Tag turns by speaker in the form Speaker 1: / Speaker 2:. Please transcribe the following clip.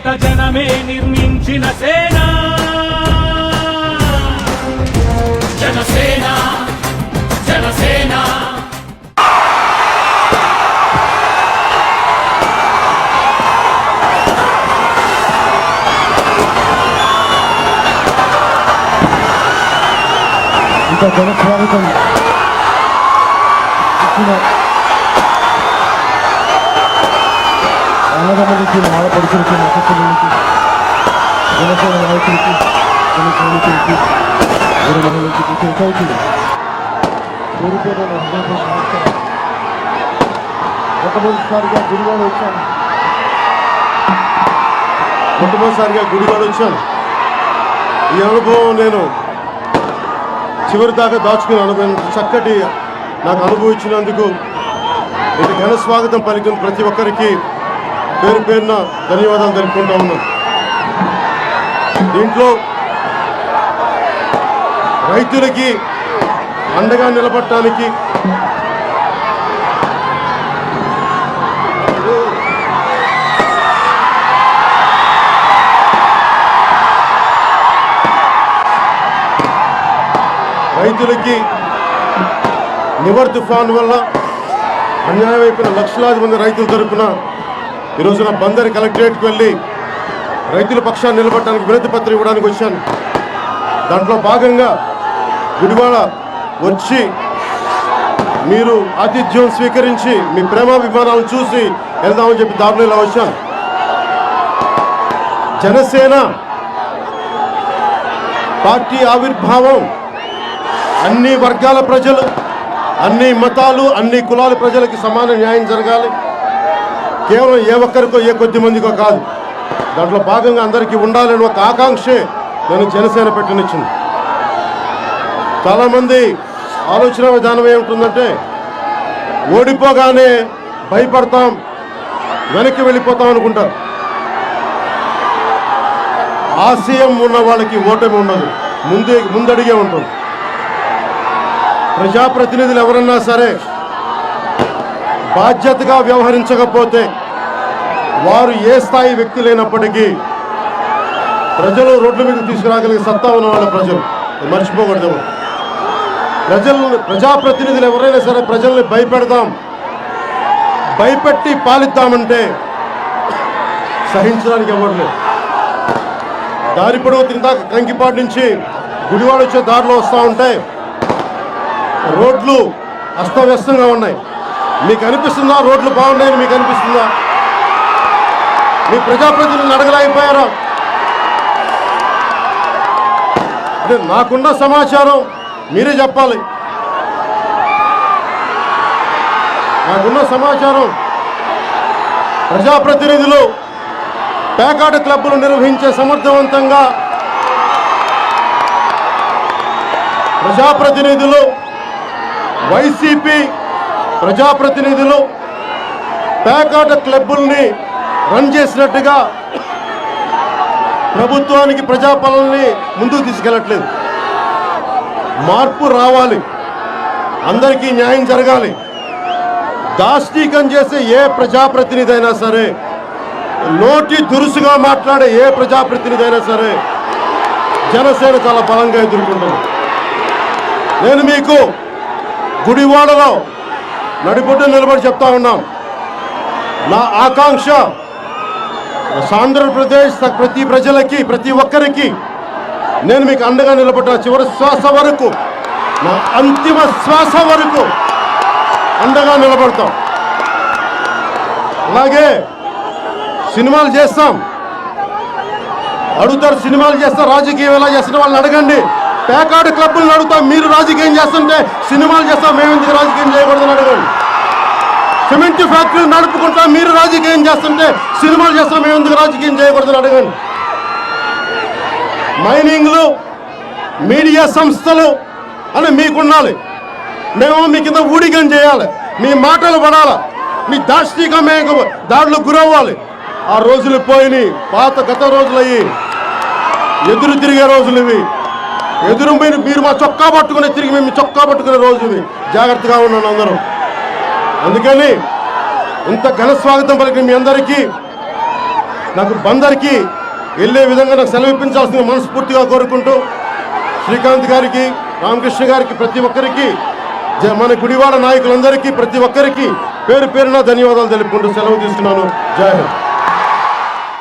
Speaker 1: చేత జనమే నిర్మించిన సేన. జనసేన జనసేన.
Speaker 2: ఇంత ఘన అన్నదమ్ములకి ఆడపడుచులకి మతస్థులకి జనసేన నాయకులకి జన సైనికులకి గురు మహిళలకి ప్రతి ఒక్కరికి పేరు పేరు మొట్టమొదటిసారిగా గుడివాడ వచ్చాను. మొట్టమొదటిసారిగా గుడివాడ వచ్చాను. ఈ అనుభవం నేను చివరి దాకా దాచుకుని అనుభవం చక్కటి నాకు అనుభవించినందుకు ఇది ఘన స్వాగతం పలికిన ప్రతి ఒక్కరికి పేరు పేరున ధన్యవాదాలు తెలుపుకుంటా ఉన్నాను దీంట్లో రైతులకి అండగా నిలబడటానికి రైతులకి నివర్ తుఫాన్ వల్ల అన్యాయం అయిపోయిన లక్షలాది మంది రైతుల తరపున ఈ రోజున బందరి కలెక్టరేట్కి వెళ్ళి రైతుల పక్షాన్ని నిలబడడానికి వినతి పత్రం ఇవ్వడానికి వచ్చాను. దాంట్లో భాగంగా గుడివాడ వచ్చి మీరు ఆతిథ్యం స్వీకరించి మీ ప్రేమాభిమానాలను చూసి వెళ్దామని చెప్పి దారిలో ఇలా వచ్చాను. జనసేన పార్టీ ఆవిర్భావం అన్ని వర్గాల ప్రజలు అన్ని మతాలు అన్ని కులాల ప్రజలకి సమాన న్యాయం జరగాలి. కేవలం ఏ ఒక్కరికో ఏ కొద్ది మందికో కాదు. దాంట్లో భాగంగా అందరికీ ఉండాలని ఒక ఆకాంక్షే నేను జనసేన పెట్టనిచ్చింది. చాలామంది ఆలోచన విధానం ఏముంటుందంటే ఓడిపోగానే భయపడతాం వెనక్కి వెళ్ళిపోతాం అనుకుంటారు. ఆశయం ఉన్న వాళ్ళకి ఓటమి ఉండదు. ముందే ముందడిగే ఉంటుంది. ప్రజాప్రతినిధులు ఎవరన్నా సరే బాధ్యతగా వ్యవహరించకపోతే వారు ఏ స్థాయి వ్యక్తి లేనప్పటికీ ప్రజలు రోడ్ల మీద తీసుకురాగలిగే సత్తా ఉన్న వాళ్ళ ప్రజలు మర్చిపోకూడదు. ఎవరు. ప్రజాప్రతినిధులు ఎవరైనా సరే ప్రజల్ని భయపెడదాం. భయపెట్టి పాలిద్దామంటే సహించడానికి ఎవరు లేదు దారి పొడవు తిందాక కంకిపాటి నుంచి గుడివాడ వచ్చే దారిలో వస్తూ ఉంటే రోడ్లు అస్తవ్యస్తంగా ఉన్నాయి. మీకు అనిపిస్తుందా? రోడ్లు బాగున్నాయని మీకు అనిపిస్తుందా? మీ ప్రజాప్రతినిధులు అడగలేకపోయారా. అంటే నాకున్న సమాచారం మీరే చెప్పాలి. నాకున్న సమాచారం ప్రజాప్రతినిధులు పేకాట క్లబ్బులు నిర్వహించే సమర్థవంతంగా ప్రజాప్రతినిధులు వైసీపీ ప్రజాప్రతినిధులు పేకాట క్లబ్బుల్ని రన్ చేసినట్టుగా ప్రభుత్వానికి ప్రజాపాలనని ముందుకు తీసుకెళ్ళట్లేదు. మార్పు రావాలి. అందరికీ న్యాయం జరగాలి. దాష్టీకం చేసే ఏ ప్రజాప్రతినిధి అయినా సరే నోటి దురుసుగా మాట్లాడే ఏ ప్రజాప్రతినిధి అయినా సరే జనసేన చాలా బలంగా ఎదుర్కొంటుంది. నేను మీకు గుడివాడలో నడిపొట్టు నిలబడి చెప్తా ఉన్నాం. నా ఆకాంక్ష ఆంధ్రప్రదేశ్ ప్రతి ప్రజలకి ప్రతి ఒక్కరికి నేను మీకు అండగా నిలబడ్డా చివరి శ్వాస వరకు నా అంతిమ శ్వాస వరకు అండగా నిలబడతాం. అలాగే సినిమాలు చేస్తాం. అడుగుతారు సినిమాలు చేస్తారు రాజకీయం ఎలా చేస్తున్న వాళ్ళని అడగండి. పేకాడు క్లబ్బులు అడుగుతాం. మీరు రాజకీయం చేస్తుంటే సినిమాలు చేస్తాం మేము ఎందుకు రాజకీయం చేయకూడదని అడగండి సిమెంట్ ఫ్యాక్టరీ నడుపుకుంటా మీరు రాజకీయం చేస్తుంటే సినిమాలు చేస్తాం మేము ఎందుకు రాజకీయం చేయకూడదని అడగండి. మైనింగ్లు మీడియా సంస్థలు అని మీకుండాలి మేము మీ కింద ఊడిగం చేయాలి. మీ మాటలు పడాలి. మీ దాష్టికం మేము గురవ్వాలి. ఆ రోజులు పోయినాయి. పాత గత రోజులు అయ్యి ఎదురు తిరిగే రోజులు ఇవి ఎదురు మీరు మీరు మా చొక్కా పట్టుకుని తిరిగి మేము చొక్కా పట్టుకునే రోజు ఇవి జాగ్రత్తగా ఉన్నాను అందరం. అందుకని ఇంత ఘన స్వాగతం పలికిన మీ అందరికీ నాకు బందరికి వెళ్ళే విధంగా నాకు సెలవు ఇప్పించాల్సింది మనస్ఫూర్తిగా కోరుకుంటూ శ్రీకాంత్ గారికి రామకృష్ణ గారికి ప్రతి ఒక్కరికి మన గుడివాడ నాయకులందరికీ ప్రతి ఒక్కరికి పేరు పేరున ధన్యవాదాలు తెలుపుకుంటూ సెలవు తీసుకున్నాను. జై హింద్.